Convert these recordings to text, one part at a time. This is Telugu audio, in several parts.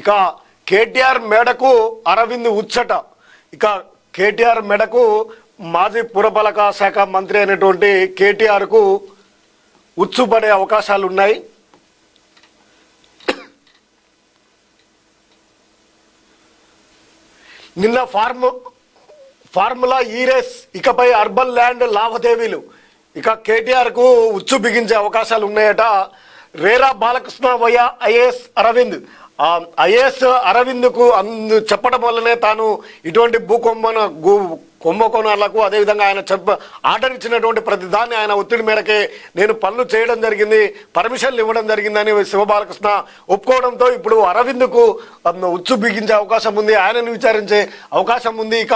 ఇక కేటీఆర్ మేడకు అరవింద్ ఉచ్చట. ఇక కేటీఆర్ మెడకు మాజీ పురపాలక శాఖ మంత్రి అయినటువంటి కేటీఆర్కు ఉచ్చుపడే అవకాశాలు ఉన్నాయి నిన్న ఫార్ము ఫార్ములా ఈ రేస్ ఇకపై అర్బన్ ల్యాండ్ లావాదేవీలు. ఇక కేటీఆర్కు ఉచ్చు బిగించే అవకాశాలు ఉన్నాయట రేరా బాలకృష్ణ వయ ఐఏఎస్ అరవింద్. ఐఏఎస్ అరవింద్కు అందు చెప్పడం వల్లనే తాను ఇటువంటి భూకంపన గు కుంభకోణాలకు అదేవిధంగా ఆయన చెప్ప ఆర్డర్ ఇచ్చినటువంటి ప్రతి దాన్ని ఆయన ఒత్తిడి మేరకే నేను పనులు చేయడం జరిగింది పర్మిషన్లు ఇవ్వడం జరిగిందని శివబాలకృష్ణ ఒప్పుకోవడంతో ఇప్పుడు అరవింద్కు ఉచ్చు బిగించే అవకాశం ఉంది. ఆయనను విచారించే అవకాశం ఉంది. ఇక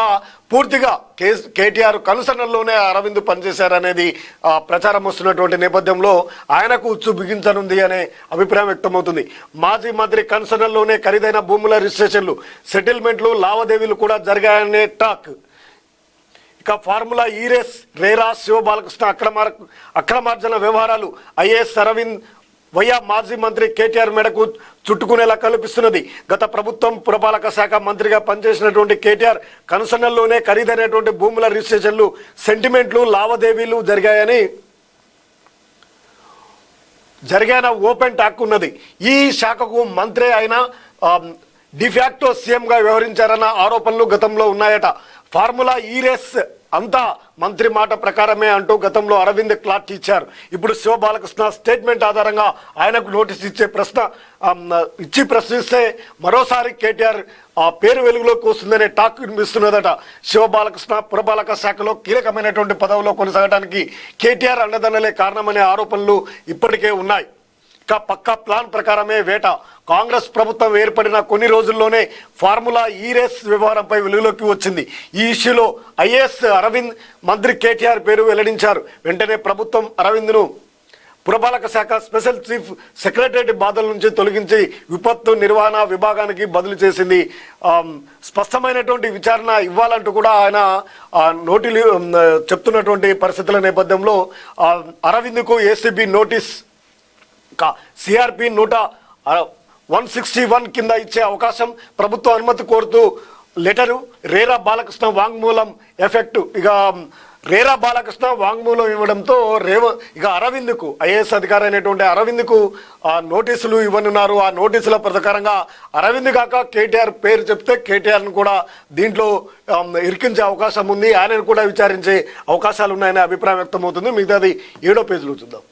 పూర్తిగా కే కేటీఆర్ కనుసన్నల్లోనే అరవింద్ పనిచేశారనేది ఆ, ప్రచారం వస్తున్నటువంటి నేపథ్యంలో ఆయనకు ఉచ్చు బిగించనుంది అనే అభిప్రాయం వ్యక్తమవుతుంది. మాజీ మంత్రి కనుసన్నల్లోనే ఖరీదైన భూముల రిజిస్ట్రేషన్లు సెటిల్మెంట్లు లావాదేవీలు కూడా జరిగాయనే టాక్ ఇక formula E race RERA Shivabalakrishna అక్రమ అక్రమార్జన వ్యవహారాలు ఐఏఎస్ అరవింద్ వైయా మాజీ మంత్రి కేటీఆర్ మేడకు చుట్టుకునేలా కల్పిస్తున్నది. గత ప్రభుత్వం పురపాలక శాఖ మంత్రిగా పనిచేసినటువంటి కేటీఆర్ కనుసన్నల్లోనే ఖరీదైనటువంటి భూముల రిజిస్ట్రేషన్లు సెంటిమెంట్లు లావాదేవీలు జరిగాయని జరిగిన ఓపెన్ టాక్ ఉన్నది. ఈ శాఖకు మంత్రి అయిన డిఫాక్టో సీఎంగా వ్యవహరించారన్న ఆరోపణలు గతంలో ఉన్నాయట. ఫార్ములా ఈ రేస్ అంతా మంత్రి మాట ప్రకారమే అంటూ గతంలో అరవింద్ క్లాట్ ఇచ్చారు. ఇప్పుడు శివ బాలకృష్ణ స్టేట్మెంట్ ఆధారంగా ఆయనకు నోటీస్ ఇచ్చే ప్రశ్న ఇచ్చి ప్రశ్నిస్తే మరోసారి కేటీఆర్ ఆ పేరు వెలుగులోకి వస్తుందనే టాక్ వినిపిస్తున్నదట. శివ బాలకృష్ణ పురపాలక శాఖలో కీలకమైనటువంటి పదవిలో కొనసాగడానికి కేటీఆర్ అండదండలే కారణమనే ఆరోపణలు ఇప్పటికే ఉన్నాయి. పక్కా ప్లాన్ ప్రకారమే వేట. కాంగ్రెస్ ప్రభుత్వం ఏర్పడిన కొన్ని రోజుల్లోనే ఫార్ములా ఈ రేస్ వ్యవహారంపై వెలుగులోకి వచ్చింది. ఈ ఇష్యూలో ఐఏఎస్ అరవింద్ మంత్రి కేటీఆర్ పేరు వెల్లడించారు. వెంటనే ప్రభుత్వం అరవింద్ను పురపాలక శాఖ స్పెషల్ చీఫ్ సెక్రటరేట్ బాధల నుంచి తొలగించి విపత్తు నిర్వహణ విభాగానికి బదిలీ చేసింది. స్పష్టమైనటువంటి విచారణ ఇవ్వాలంటూ కూడా ఆయన నోటీలు చెప్తున్నటువంటి పరిస్థితుల నేపథ్యంలో అరవింద్కు ఏసీబీ నోటీస్ సిఆర్పి నూట వన్ సిక్స్టీ వన్ కింద ఇచ్చే అవకాశం ప్రభుత్వ అనుమతి కోరుతూ లెటరు రేరా బాలకృష్ణ వాంగ్మూలం ఎఫెక్ట్. ఇక రేరా బాలకృష్ణ వాంగ్మూలం ఇవ్వడంతో రేవ ఇక అరవింద్కు ఐఏఎస్ అధికారి అయినటువంటి అరవింద్కు ఆ నోటీసులు ఇవ్వనున్నారు. ఆ నోటీసుల ప్రకారంగా అరవింద్ కాక కేటీఆర్ పేరు చెప్తే కేటీఆర్ను కూడా దీంట్లో ఇరికించే అవకాశం ఉంది. ఆయనను కూడా విచారించే అవకాశాలు ఉన్నాయనే అభిప్రాయం వ్యక్తమవుతుంది. మిగతాది ఏడో పేజీలో చూద్దాం.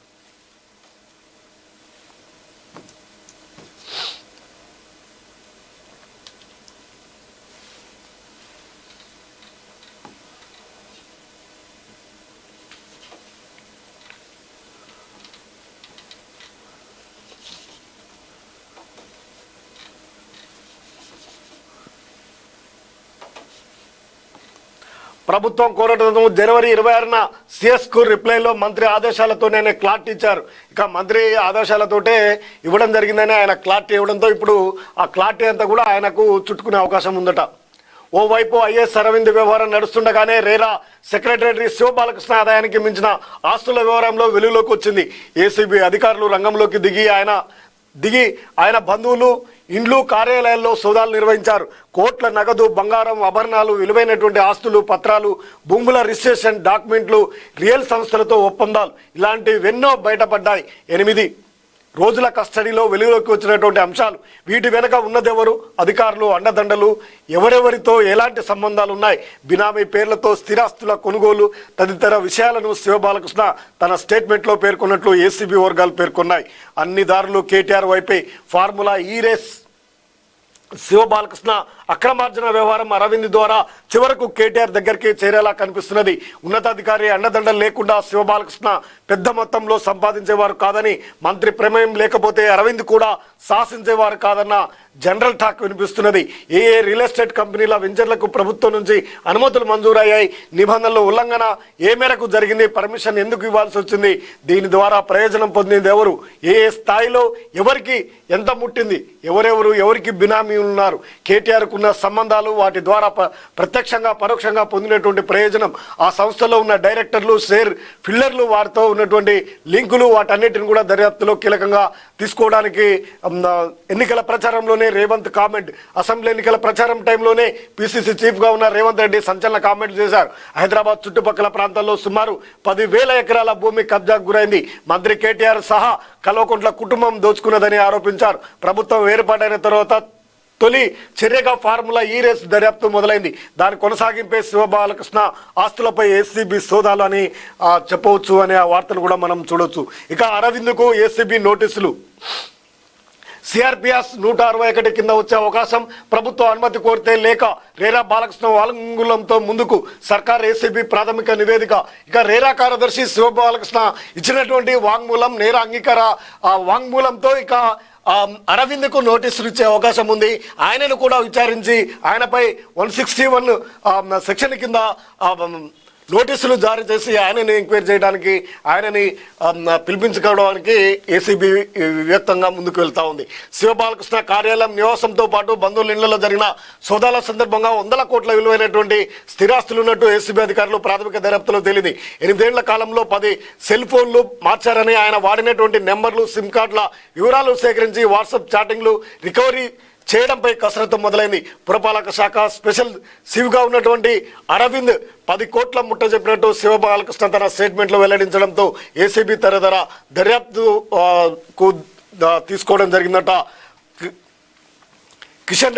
ప్రభుత్వం కోరటం జనవరి ఇరవై ఆరున సిఎస్కు రిప్లైలో మంత్రి ఆదేశాలతోనే క్లాట్ ఇచ్చారు. ఇక మంత్రి ఆదేశాలతోటే ఇవ్వడం జరిగిందని ఆయన క్లాట్ ఇవ్వడంతో ఇప్పుడు ఆ క్లాట్ అంతా కూడా ఆయనకు చుట్టుకునే అవకాశం ఉందట. ఓవైపు ఐఎస్ అరవింద్ వ్యవహారం నడుస్తుండగానే రేరా సెక్రటరీ శివబాలకృష్ణ ఆదాయానికి మించిన ఆస్తుల వ్యవహారంలో వెలుగులోకి వచ్చింది. ఏసీబీ అధికారులు రంగంలోకి దిగి ఆయన దిగి ఆయన బంధువులు ఇండ్లు కార్యాలయాల్లో సోదాలు నిర్వహించారు. కోట్ల నగదు బంగారం ఆభరణాలు విలువైనటువంటి ఆస్తులు పత్రాలు భూముల రిజిస్ట్రేషన్ డాక్యుమెంట్లు రియల్ సంస్థలతో ఒప్పందాలు. ఇలాంటివెన్నో బయటపడ్డాయి. ఎనిమిది రోజుల కస్టడీలో వెలుగులోకి వచ్చినటువంటి అంశాలు వీటి వెనుక ఉన్నదెవరు? అధికారులు అండదండలు ఎవరెవరితో ఎలాంటి సంబంధాలు ఉన్నాయి బినామీ పేర్లతో స్థిరాస్తుల కొనుగోలు తదితర విషయాలను శివబాలకృష్ణ తన స్టేట్మెంట్లో పేర్కొన్నట్లు ఏసీబీ వర్గాలు పేర్కొన్నాయి. అన్ని దారులు కేటీఆర్ వైపే. ఫార్ములా ఈ రేస్. శివబాలకృష్ణ అక్రమార్జన వ్యవహారం అరవింద్ ద్వారా చివరకు కేటీఆర్ దగ్గరికి చేరేలా కనిపిస్తున్నది. ఉన్నతాధికారి అండదండలు లేకుండా శివబాలకృష్ణ పెద్ద మొత్తంలో సంపాదించేవారు కాదని మంత్రి ప్రమేయం లేకపోతే అరవింద్ కూడా శాసించేవారు కాదన్న జనరల్ టాక్ వినిపిస్తున్నది. ఏ ఏ రియల్ ఎస్టేట్ కంపెనీల వెంచర్లకు ప్రభుత్వం నుంచి అనుమతులు మంజూరయ్యాయి నిబంధనల ఉల్లంఘన ఏ మేరకు జరిగింది పర్మిషన్ ఎందుకు ఇవ్వాల్సి వచ్చింది దీని ద్వారా ప్రయోజనం పొందింది ఎవరు ఏ ఏ స్థాయిలో ఎవరికి ఎంత ముట్టింది ఎవరెవరు ఎవరికి బినామీ ఉన్నారు కేటీఆర్కు ఉన్న సంబంధాలు వాటి ద్వారా ప్రత్యక్షంగా పరోక్షంగా పొందినటువంటి ప్రయోజనం. ఆ సంస్థలో ఉన్న డైరెక్టర్లు షేర్ ఫిల్లర్లు వారితో ఉన్నటువంటి లింకులు వాటన్నిటిని కూడా దర్యాప్తులో కీలకంగా తీసుకోవడానికి ఎన్నికల ప్రచారంలోనే రేవంత్ కామెంట్. అసెంబ్లీ ఎన్నికల ప్రచారం టైంలోనే పిసిసి చీఫ్గా ఉన్న రేవంత్ రెడ్డి సంచలన కామెంట్ చేశారు. హైదరాబాద్ చుట్టుపక్కల ప్రాంతాల్లో సుమారు పదివేల ఎకరాల భూమి కబ్జాకు గురైంది. మంత్రి కేటీఆర్ సహా కల్వకుంట్ల కుటుంబం దోచుకున్నదని ఆరోపించారు. ప్రభుత్వం ఏర్పాటైన తర్వాత తొలి చర్యగా ఫార్ములా ఈ రేస్ దర్యాప్తు మొదలైంది. దాని కొనసాగింపే శివబాలకృష్ణ ఆస్తులపై ఏసీబీ సోదాలు అని చెప్పవచ్చు అనే ఆ వార్తను కూడా మనం చూడవచ్చు ఇక అరవింద్కు ఏసీబీ నోటీసులు. సిఆర్పిఎస్ నూట అరవై ఒకటి కింద వచ్చే అవకాశం ప్రభుత్వ అనుమతి కోరితే లేక రేరా బాలకృష్ణ వాలంగులంతో ముందుకు సర్కార్ ఏసీబీ ప్రాథమిక నివేదిక. ఇక రేరా కార్యదర్శి శివబాలకృష్ణ ఇచ్చినటువంటి వాంగ్మూలం నేర అంగీకార ఆ వాంగ్మూలంతో ఇక అరవింద్కు నోటీసులు ఇచ్చే అవకాశం ఉంది. ఆయనను కూడా విచారించి ఆయనపై వన్ సిక్స్టీ వన్ సెక్షన్ కింద నోటీసులు జారీ చేసి ఆయనని ఎంక్వైరీ చేయడానికి ఆయనని పిలిపించుకోవడానికి ఏసీబీ వ్యక్తంగా ముందుకు వెళ్తా ఉంది. శివబాలకృష్ణ కార్యాలయం నివాసంతో పాటు బంధువుల ఇళ్ళలో జరిగిన సోదాల సందర్భంగా వందల కోట్ల విలువైనటువంటి స్థిరాస్తులు ఉన్నట్టు ఏసీబీ అధికారులు ప్రాథమిక దర్యాప్తులో తేలింది. ఎనిమిదేళ్ళ కాలంలో పది సెల్ ఫోన్లు మార్చారని ఆయన వాడినటువంటి నెంబర్లు సిమ్ కార్డుల వివరాలు సేకరించి వాట్సాప్ చాటింగ్లు రికవరీ చేయడంపై కసరత్తు మొదలైంది. పురపాలక శాఖ స్పెషల్ సివ్గా ఉన్నటువంటి అరవింద్ పది కోట్ల ముట్ట చెప్పినట్టు శివబాలకృష్ణ తన స్టేట్మెంట్లో వెల్లడించడంతో ఏసీబీ తరదర దర్యాప్తు తీసుకోవడం జరిగిందట. కిషన్ రెడ్డి